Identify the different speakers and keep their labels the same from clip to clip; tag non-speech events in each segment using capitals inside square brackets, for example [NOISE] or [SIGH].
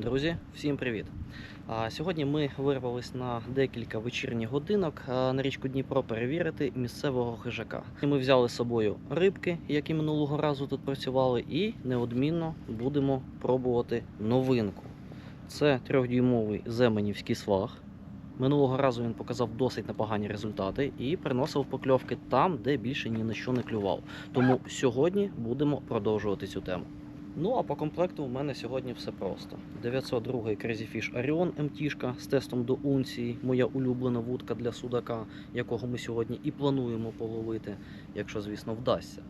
Speaker 1: Друзі, всім привіт! Сьогодні ми вирвались на декілька вечірніх годинок на річку Дніпро перевірити місцевого хижака. Ми взяли з собою рибки, які минулого разу тут працювали, і неодмінно будемо пробувати новинку. Це трьохдюймовий земенівський сваг. Минулого разу він показав досить непогані результати і приносив покльовки там, де більше ні на що не клював. Тому сьогодні будемо продовжувати цю тему. Ну а по комплекту у мене сьогодні все просто. 902 Crazy Fish Orion mt з тестом до унції, моя улюблена вудка для судака, якого ми сьогодні і плануємо половити, якщо, звісно, вдасться.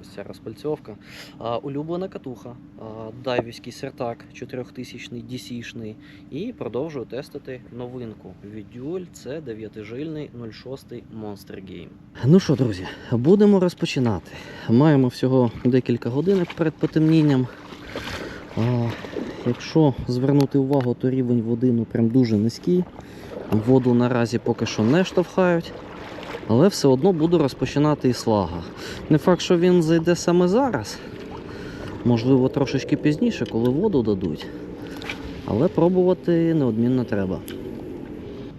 Speaker 1: Ось ця розпальцьовка. А, улюблена катуха, а, дайвівський сертак 4000 DC-шний. І продовжую тестити новинку від це 9-жильний 06 Monster Game. Ну що, друзі, будемо розпочинати. Маємо всього декілька годин перед потемнінням. А, якщо звернути увагу, то рівень води ну, прям дуже низький. Воду наразі поки що не штовхають. Але все одно буду розпочинати із слага. Не факт, що він зайде саме зараз. Можливо, трошечки пізніше, коли воду дадуть. Але пробувати неодмінно треба.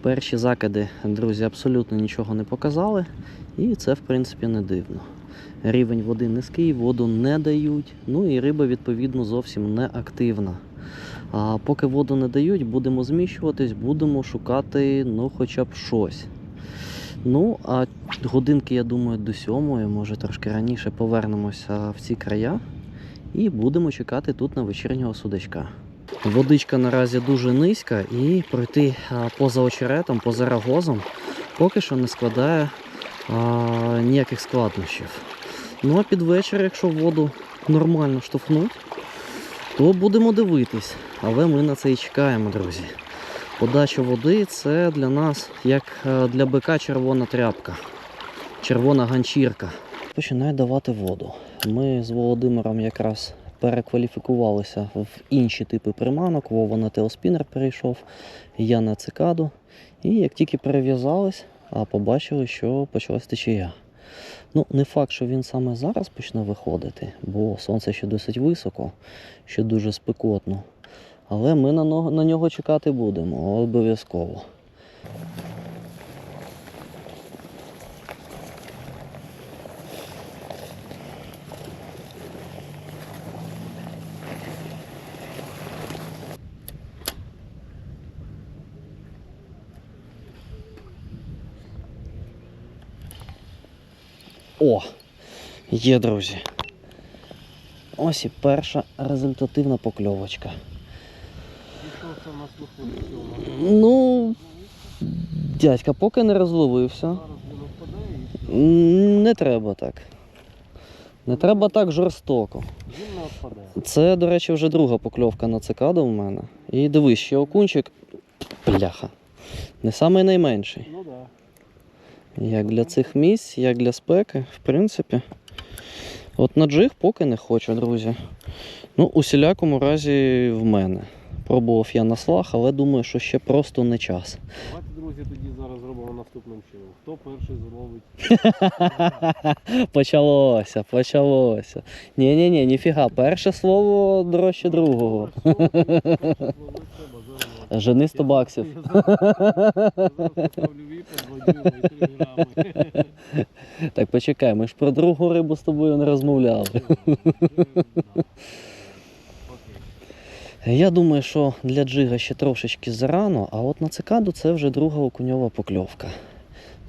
Speaker 1: Перші закиди, друзі, абсолютно нічого не показали. І це, в принципі, не дивно. Рівень води низький, воду не дають, ну і риба, відповідно, зовсім не активна. А поки воду не дають, будемо зміщуватись, будемо шукати ну, хоча б щось. Ну, а годинки, я думаю, до сьомої, може трошки раніше повернемося в ці края і будемо чекати тут на вечірнього судачка. Водичка наразі дуже низька і пройти поза очеретом, поза рагозом поки що не складає а, ніяких складнощів. Ну а під вечір, якщо воду нормально штовхнуть, то будемо дивитись. Але ми на це і чекаємо, друзі. Подача води це для нас як е, для бика червона тряпка, червона ганчірка. Починає давати воду. Ми з Володимиром якраз перекваліфікувалися в інші типи приманок. Вова на теоспінер перейшов, я на цикаду. І як тільки перев'язались, а побачили, що почалась течія. Ну, не факт, що він саме зараз почне виходити, бо сонце ще досить високо, ще дуже спекотно. Але ми на, нього- на нього чекати будемо обов'язково. О! Є, друзі. Ось і перша результативна покльовочка.
Speaker 2: Що?
Speaker 1: Ну, дядька, поки не розловився.
Speaker 2: Зараз він впадає і все.
Speaker 1: Не треба так. Не треба так жорстоко.
Speaker 2: Він не впадає.
Speaker 1: Це, до речі, вже друга покльовка на цикаду в мене. І дивись, ще окунчик. Бляха. Не самий найменший.
Speaker 2: Ну так.
Speaker 1: Як для цих місць, як для спеки, в принципі. От на джиг поки не хочу, друзі. Ну, у всілякому разі в мене. Пробував я на слах, але думаю, що ще просто не час.
Speaker 2: Давайте, друзі, тоді зараз зробимо наступним чином. Хто перший зловить? [LAUGHS]
Speaker 1: Почалося, почалося. Ні-ні-ні, ніфіга, перше слово дорожче другого. Жени 100 баксів.
Speaker 2: Я зараз поставлю віпа, зводю і 3 грами.
Speaker 1: Так почекай, ми ж про другу рибу з тобою не розмовляли. Я думаю, що для джига ще трошечки зарано, а от на цикаду це вже друга окуньова покльовка.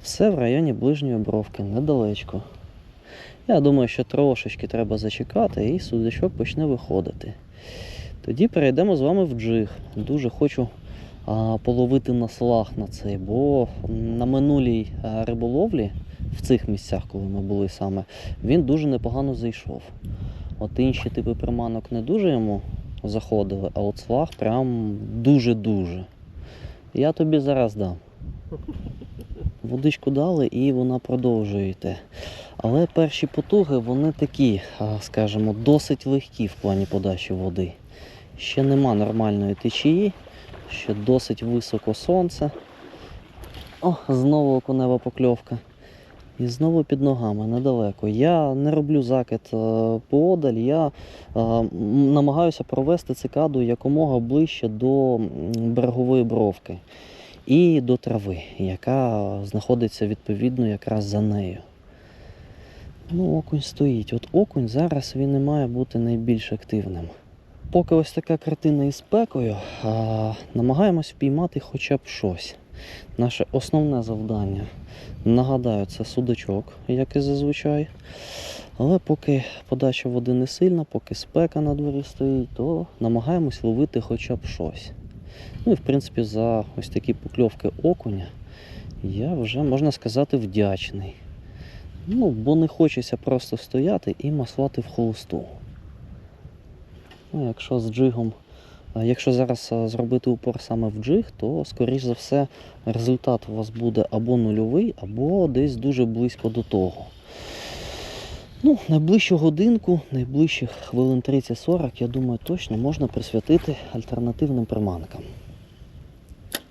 Speaker 1: Все в районі ближньої бровки, недалечко. Я думаю, що трошечки треба зачекати і судачок почне виходити. Тоді перейдемо з вами в джиг. Дуже хочу а, половити на слах на цей, бо на минулій риболовлі, в цих місцях, коли ми були саме, він дуже непогано зайшов. От інші типи приманок не дуже йому заходили, а от слаг прям дуже-дуже. Я тобі зараз дам. Водичку дали і вона продовжує йти. Але перші потуги вони такі, скажімо, досить легкі в плані подачі води. Ще нема нормальної течії, ще досить високо сонце. О, знову окунева покльовка. І знову під ногами недалеко. Я не роблю закид е, поодаль, я е, намагаюся провести цикаду якомога ближче до берегової бровки і до трави, яка знаходиться відповідно якраз за нею. Ну, окунь стоїть. От окунь зараз він не має бути найбільш активним. Поки ось така картина із пекою, а, намагаємось впіймати хоча б щось. Наше основне завдання, нагадаю, це судачок, як і зазвичай. Але поки подача води не сильна, поки спека на дворі стоїть, то намагаємось ловити хоча б щось. Ну і в принципі за ось такі покльовки окуня я вже, можна сказати, вдячний. Ну, бо не хочеться просто стояти і маслати в холосту. Ну, якщо з джигом, якщо зараз зробити упор саме в джиг, то, скоріш за все, результат у вас буде або нульовий, або десь дуже близько до того. Ну, найближчу годинку, найближчих хвилин 30-40, я думаю, точно можна присвятити альтернативним приманкам.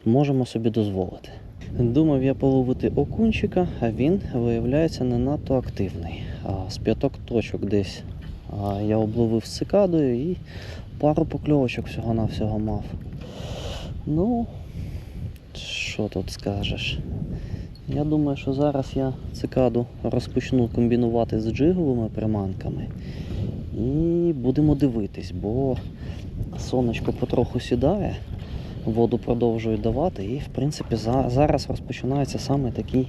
Speaker 1: Можемо собі дозволити. Думав я половити окунчика, а він виявляється не надто активний. З п'яток точок десь я обловив цикадою і пару покльовочок всього-навсього мав. Ну, що тут скажеш? Я думаю, що зараз я цикаду розпочну комбінувати з джиговими приманками. І будемо дивитись, бо сонечко потроху сідає, воду продовжує давати, і в принципі зараз розпочинається саме такий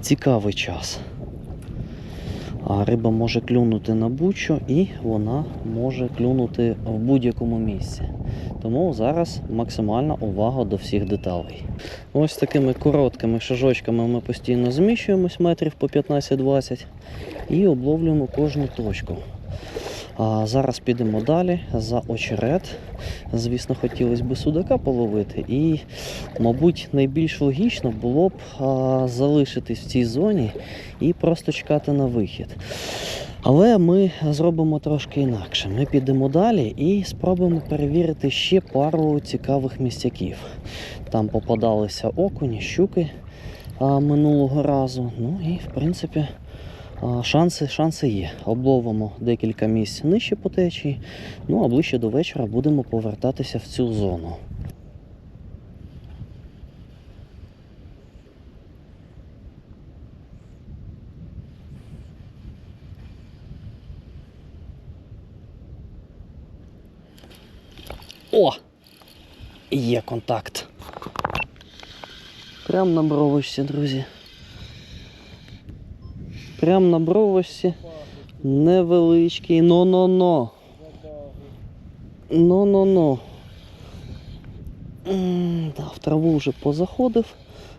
Speaker 1: цікавий час. А риба може клюнути на будь-що і вона може клюнути в будь-якому місці. Тому зараз максимальна увага до всіх деталей. Ось такими короткими шажочками ми постійно зміщуємось метрів по 15-20 і обловлюємо кожну точку. А зараз підемо далі за очерет. Звісно, хотілося б судака половити, і, мабуть, найбільш логічно було б а, залишитись в цій зоні і просто чекати на вихід. Але ми зробимо трошки інакше. Ми підемо далі і спробуємо перевірити ще пару цікавих місцяків. Там попадалися окуні, щуки а, минулого разу. Ну і в принципі шанси, шанси є. Обловимо декілька місць нижче по течії. Ну а ближче до вечора будемо повертатися в цю зону. О! Є контакт. Прям на бровочці, друзі. Прям на бровочці. Невеличкий. Но-но-но. М, Да, в траву вже позаходив,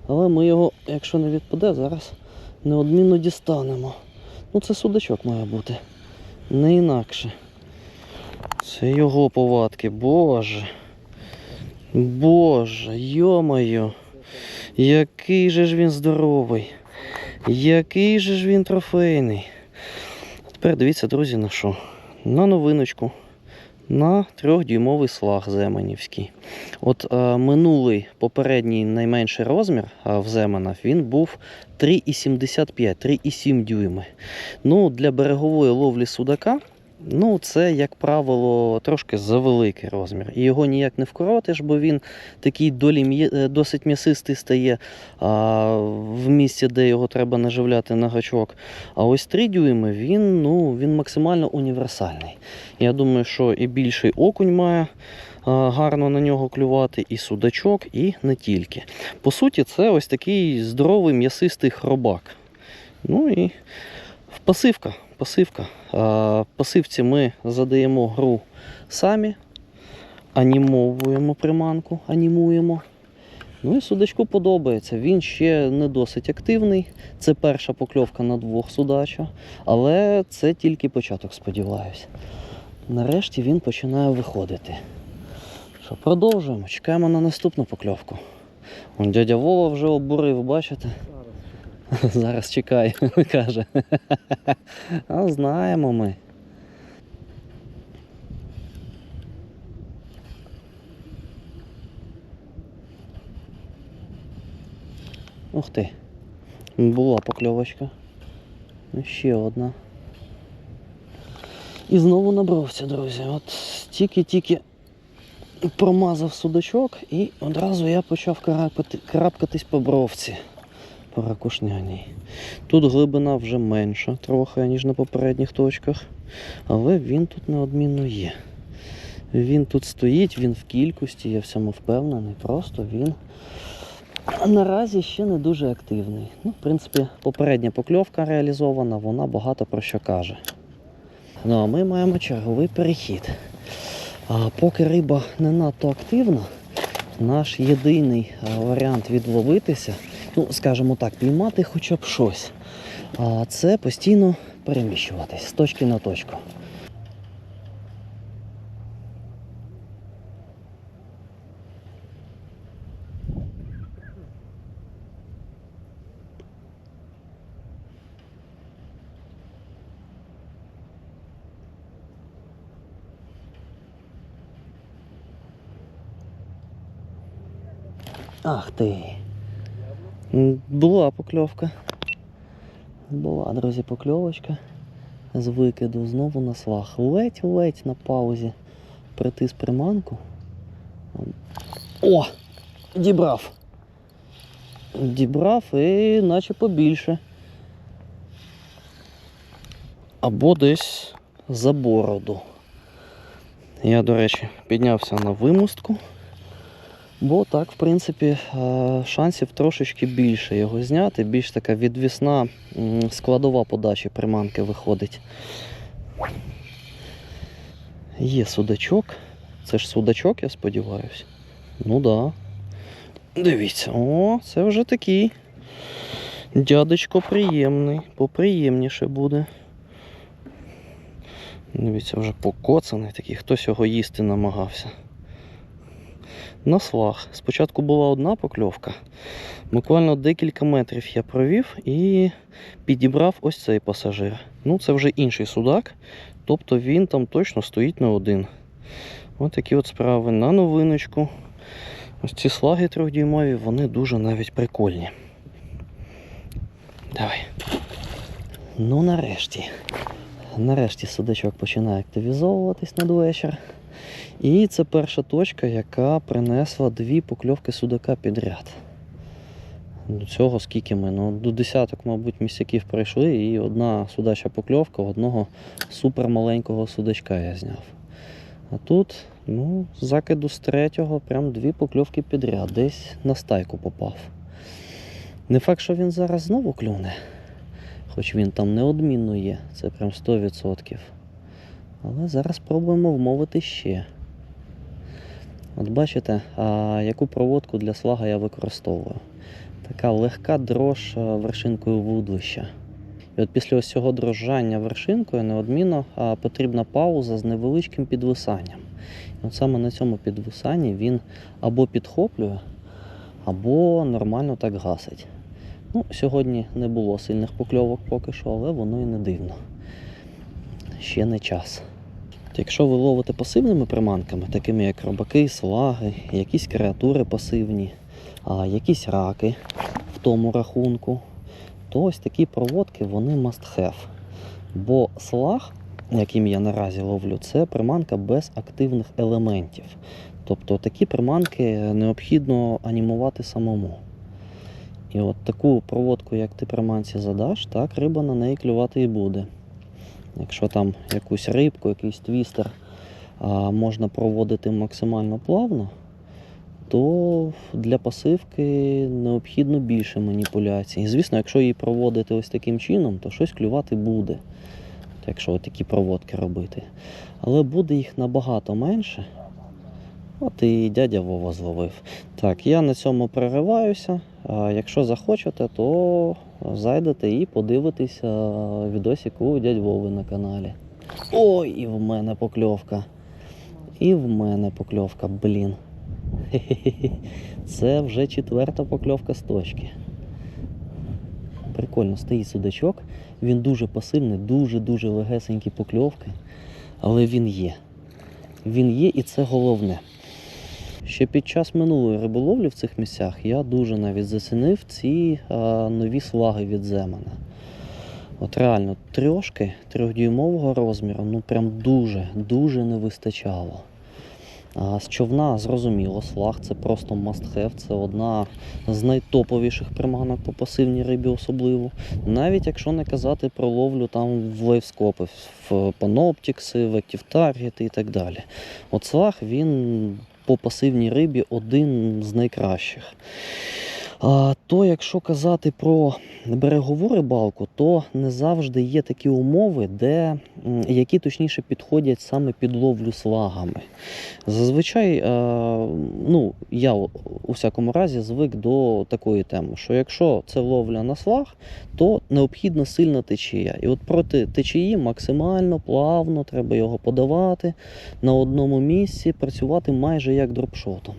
Speaker 1: але ми його, якщо не відпаде, зараз неодмінно дістанемо. Ну це судачок має бути. Не інакше. Це його повадки, боже. Боже, йомаю. Який же ж він здоровий. Який же ж він трофейний. Тепер дивіться, друзі, на що? На новиночку. На трьохдюймовий слаг земанівський. От е, минулий попередній найменший розмір е, в земанах він був 3,75, 3,7 дюйми. Ну, для берегової ловлі судака Ну, це, як правило, трошки завеликий розмір. І його ніяк не вкоротиш, бо він такий долі е, досить м'ясистий стає а, в місці, де його треба наживляти на гачок. А ось 3 дюйми він, ну, він максимально універсальний. Я думаю, що і більший окунь має а, гарно на нього клювати, і судачок, і не тільки. По суті, це ось такий здоровий м'ясистий хробак. Ну і пасивка. Пасивка. Пасивці ми задаємо гру самі, анімовуємо приманку, анімуємо. Ну і судачку подобається. Він ще не досить активний. Це перша покльовка на двох судача, але це тільки початок, сподіваюся. Нарешті він починає виходити. Що, продовжуємо, чекаємо на наступну покльовку. Дядя Вова вже обурив, бачите? [LAUGHS]
Speaker 2: Зараз.
Speaker 1: Чекає, [LAUGHS] каже. А знаємо ми. Ух ти. Була покльовочка. Ну, Ще одна. І знову на бровці, друзі. От тільки-тільки промазав судачок і одразу я почав карапати, карабкатись по бровці. По. Тут глибина вже менша трохи, ніж на попередніх точках, але він тут неодмінно є. Він тут стоїть, він в кількості, я в цьому впевнений. Просто він наразі ще не дуже активний. Ну, в принципі, попередня покльовка реалізована, вона багато про що каже. Ну а ми маємо черговий перехід. А поки риба не надто активна, наш єдиний варіант відловитися, ну, скажімо так, піймати хоча б щось. А це постійно переміщуватись з точки на точку. Ах ти. Була покльовка. Була, друзі, покльовочка. З викиду знову на свах. Ледь-ледь на паузі. Притис приманку. О! Дібрав. Дібрав і наче побільше. Або десь за бороду. Я, до речі, піднявся на вимустку. Бо так, в принципі, е, шансів трошечки більше його зняти. Більш така відвісна складова подачі приманки виходить. Є судачок. Це ж судачок, я сподіваюся. Ну да. Дивіться, о, це вже такий. Дядечко приємний, поприємніше буде. Дивіться, вже покоцаний такий, хтось його їсти намагався на свах. Спочатку була одна покльовка. Буквально декілька метрів я провів і підібрав ось цей пасажир. Ну, це вже інший судак, тобто він там точно стоїть не один. Ось такі от справи на новиночку. Ось ці слаги трьохдюймові, вони дуже навіть прикольні. Давай. Ну, нарешті. Нарешті судачок починає активізовуватись надвечір. І це перша точка, яка принесла дві покльовки судака підряд. До цього скільки ми? Ну, до десяток, мабуть, місяків пройшли, і одна судача покльовка, одного супермаленького судачка я зняв. А тут, ну, закиду з третього, прям дві покльовки підряд, десь на стайку попав. Не факт, що він зараз знову клюне, хоч він там неодмінно є, це прям 100%. Але зараз спробуємо вмовити ще. От бачите, а, яку проводку для слага я використовую. Така легка дрож вершинкою вудлища. І от після ось цього дрожжання вершинкою неодмінно а, потрібна пауза з невеличким підвисанням. І от саме на цьому підвисанні він або підхоплює, або нормально так гасить. Ну, сьогодні не було сильних покльовок поки що, але воно і не дивно. Ще не час. Якщо ви ловите пасивними приманками, такими як робаки, слаги, якісь креатури пасивні, якісь раки в тому рахунку, то ось такі проводки вони must have. Бо слаг, яким я наразі ловлю, це приманка без активних елементів. Тобто такі приманки необхідно анімувати самому. І от таку проводку, як ти приманці задаш, так риба на неї клювати і буде. Якщо там якусь рибку, якийсь твістер можна проводити максимально плавно, то для пасивки необхідно більше маніпуляцій. Звісно, якщо її проводити ось таким чином, то щось клювати буде, якщо такі проводки робити. Але буде їх набагато менше. От і дядя Вова зловив. Так, я на цьому перериваюся. Якщо захочете, то зайдете і подивитеся відосик у дядь Вови на каналі. Ой, і в мене покльовка. І в мене покльовка, блін. [LAUGHS] Це вже четверта покльовка з точки. Прикольно, стоїть судачок. Він дуже пасивний, дуже-дуже легесенькі покльовки. Але він є. Він є і це головне. Ще під час минулої риболовлі в цих місцях я дуже навіть зацінив ці а, нові слаги від Земана. От реально трьошки трьохдюймового розміру, ну прям дуже, дуже не вистачало. А з човна зрозуміло, слаг це просто have, це одна з найтоповіших приманок по пасивній рибі особливо. Навіть якщо не казати про ловлю там в лейвскопи, в паноптікси, в Active Target і так далі. От слаг він по пасивній рибі один з найкращих. То якщо казати про берегову рибалку, то не завжди є такі умови, де, які точніше підходять саме під ловлю слагами. Зазвичай, е, ну, я у всякому разі звик до такої теми, що якщо це ловля на слаг, то необхідна сильна течія. І от проти течії максимально плавно треба його подавати на одному місці, працювати майже як дропшотом.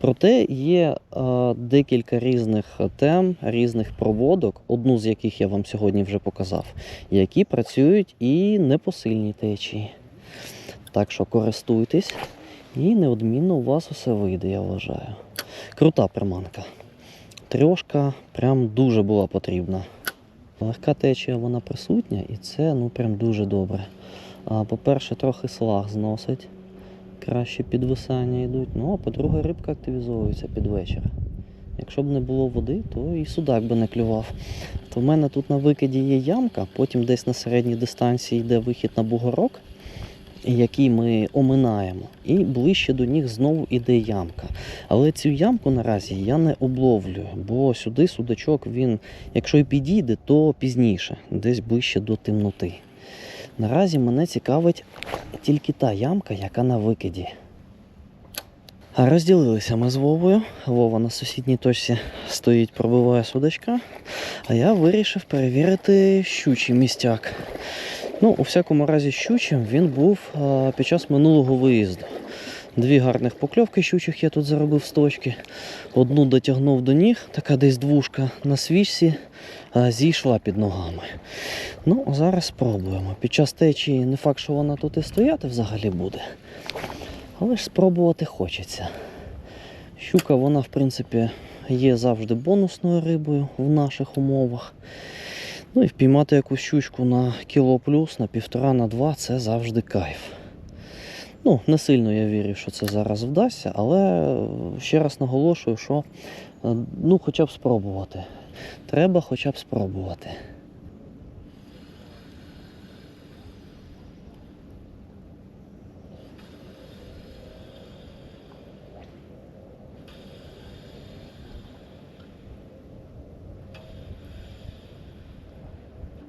Speaker 1: Проте є е, декілька різних тем, різних проводок, одну з яких я вам сьогодні вже показав, які працюють і не по сильній течії. Так що користуйтесь, і неодмінно у вас усе вийде, я вважаю. Крута приманка. Трьошка прям дуже була потрібна. Легка течія вона присутня, і це ну прям дуже добре. По-перше, трохи слаг зносить краще підвисання йдуть. Ну, а по-друге, рибка активізовується під вечір. Якщо б не було води, то і судак би не клював. То в мене тут на викиді є ямка, потім десь на середній дистанції йде вихід на бугорок, який ми оминаємо. І ближче до них знову йде ямка. Але цю ямку наразі я не обловлюю, бо сюди судачок він, якщо і підійде, то пізніше, десь ближче до темноти. Наразі мене цікавить тільки та ямка, яка на викиді. Розділилися ми з Вовою. Вова на сусідній точці стоїть, пробиває судочка. А я вирішив перевірити щучий містяк. Ну, у всякому разі, щучим він був під час минулого виїзду. Дві гарних покльовки щучих я тут заробив з точки. Одну дотягнув до ніг, така десь двушка на свічці, а, зійшла під ногами. Ну, зараз спробуємо. Під час течії не факт, що вона тут і стояти взагалі буде. Але ж спробувати хочеться. Щука, вона, в принципі, є завжди бонусною рибою в наших умовах. Ну і впіймати якусь щучку на кіло плюс, на півтора, на два це завжди кайф. Ну, не сильно я вірю, що це зараз вдасться, але е, ще раз наголошую, що е, ну, хоча б спробувати. Треба хоча б спробувати.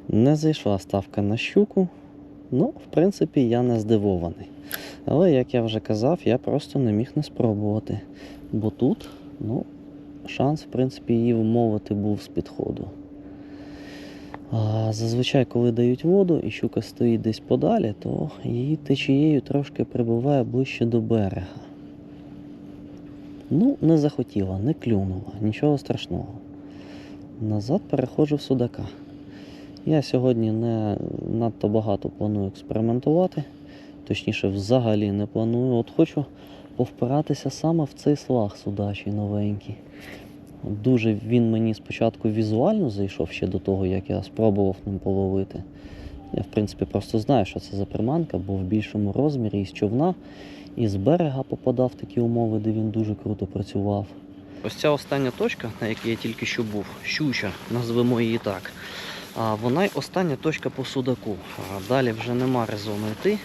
Speaker 1: Не зайшла ставка на щуку. Ну, в принципі, я не здивований. Але, як я вже казав, я просто не міг не спробувати. Бо тут, ну, шанс, в принципі, її вмовити був з підходу. Зазвичай, коли дають воду і щука стоїть десь подалі, то її течією трошки прибуває ближче до берега. Ну, не захотіла, не клюнула, нічого страшного. Назад переходжу в судака. Я сьогодні не надто багато планую експериментувати, точніше, взагалі не планую. От хочу повпиратися саме в цей слаг судачий новенький. Дуже він мені спочатку візуально зайшов ще до того, як я спробував ним половити. Я, в принципі, просто знаю, що це за приманка, бо в більшому розмірі із човна, і з берега попадав в такі умови, де він дуже круто працював. Ось ця остання точка, на якій я тільки що був, щуча, назвемо її так. Вона й остання точка по судаку. Далі вже нема резону йти,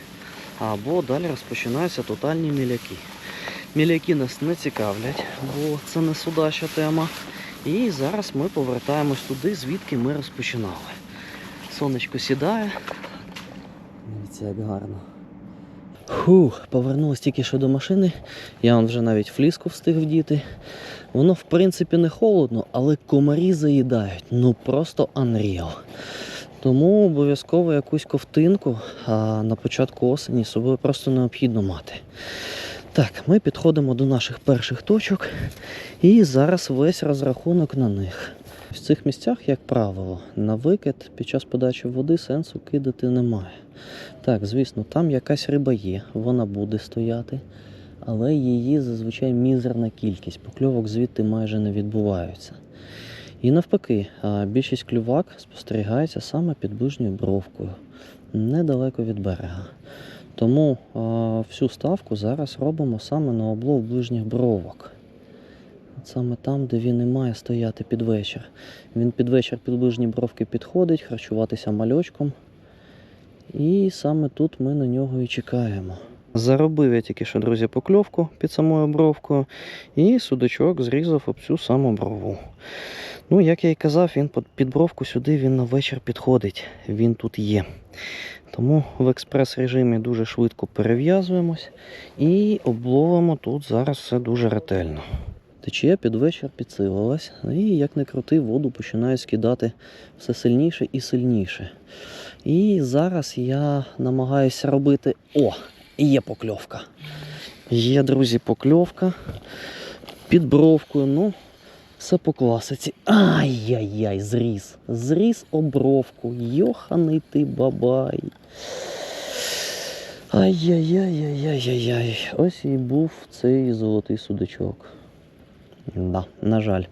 Speaker 1: або далі розпочинаються тотальні міляки. Міляки нас не цікавлять, бо це не судача тема. І зараз ми повертаємось туди, звідки ми розпочинали. Сонечко сідає. Дивіться, як гарно. Фух, повернулась тільки що до машини. Я вон вже навіть фліску встиг вдіти. Воно, в принципі, не холодно, але комарі заїдають. Ну просто unreal. Тому обов'язково якусь ковтинку а на початку осені собою просто необхідно мати. Так, ми підходимо до наших перших точок, і зараз весь розрахунок на них. В цих місцях, як правило, на викид під час подачі води сенсу кидати немає. Так, звісно, там якась риба є, вона буде стояти, але її зазвичай мізерна кількість, покльовок звідти майже не відбуваються. І навпаки, більшість клювак спостерігається саме під ближньою бровкою, недалеко від берега. Тому всю ставку зараз робимо саме на облов ближніх бровок. Саме там, де він і має стояти під вечір. Він під вечір під ближні бровки підходить, харчуватися мальочком. І саме тут ми на нього і чекаємо. Заробив я тільки що, друзі, покльовку під самою бровкою, і судачок зрізав об цю саму брову. Ну, як я і казав, він під- бровку сюди він на вечір підходить. Він тут є. Тому в експрес-режимі дуже швидко перев'язуємось і обловимо тут зараз все дуже ретельно. Течія під вечір підсилилась, і як не крути, воду починає скидати все сильніше і сильніше. І зараз я намагаюся робити. О! Є покльовка. Є, друзі, покльовка під бровкою. Ну, все по класиці. Ай-яй-яй, зріс. Зріс обровку. Йоханий ти бабай. Ай-яй-яй-яй-яй-яй. Ось і був цей золотий судачок. Да, на жаль.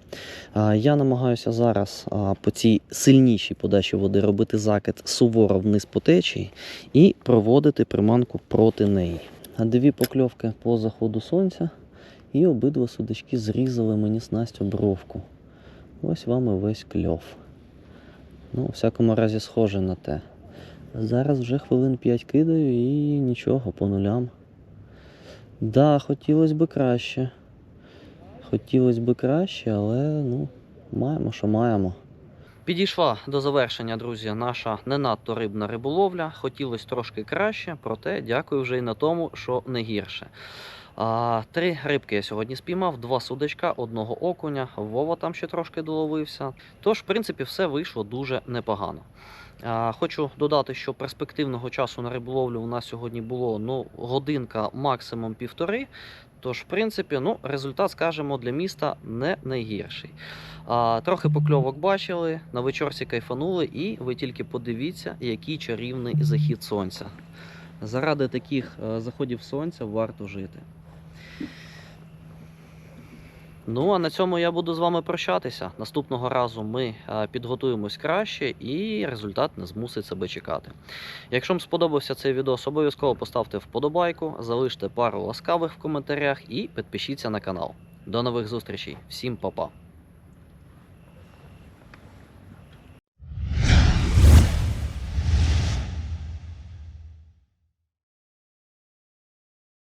Speaker 1: Я намагаюся зараз по цій сильнішій подачі води робити закид суворо вниз по течії і проводити приманку проти неї. Дві покльовки по заходу сонця, і обидва судачки зрізали мені снасть обровку. Ось вам і весь кльов. Ну, у всякому разі, схоже на те. Зараз вже хвилин 5 кидаю і нічого по нулям. Да, хотілося б краще. Хотілося б краще, але ну, маємо, що маємо. Підійшла до завершення, друзі, наша не надто рибна риболовля. Хотілося трошки краще, проте дякую вже й на тому, що не гірше. Три рибки я сьогодні спіймав, два судачка, одного окуня. Вова там ще трошки доловився. Тож, в принципі, все вийшло дуже непогано. Хочу додати, що перспективного часу на риболовлю у нас сьогодні було ну, годинка, максимум півтори. Тож, в принципі, ну, результат, скажімо, для міста не найгірший. А, трохи покльовок бачили, на вечорці кайфанули, і ви тільки подивіться, який чарівний захід сонця. Заради таких е, заходів сонця варто жити. Ну, а на цьому я буду з вами прощатися. Наступного разу ми е, підготуємось краще і результат не змусить себе чекати. Якщо вам сподобався цей відео, обов'язково поставте вподобайку, залиште пару ласкавих в коментарях і підпишіться на канал. До нових зустрічей. Всім па-па!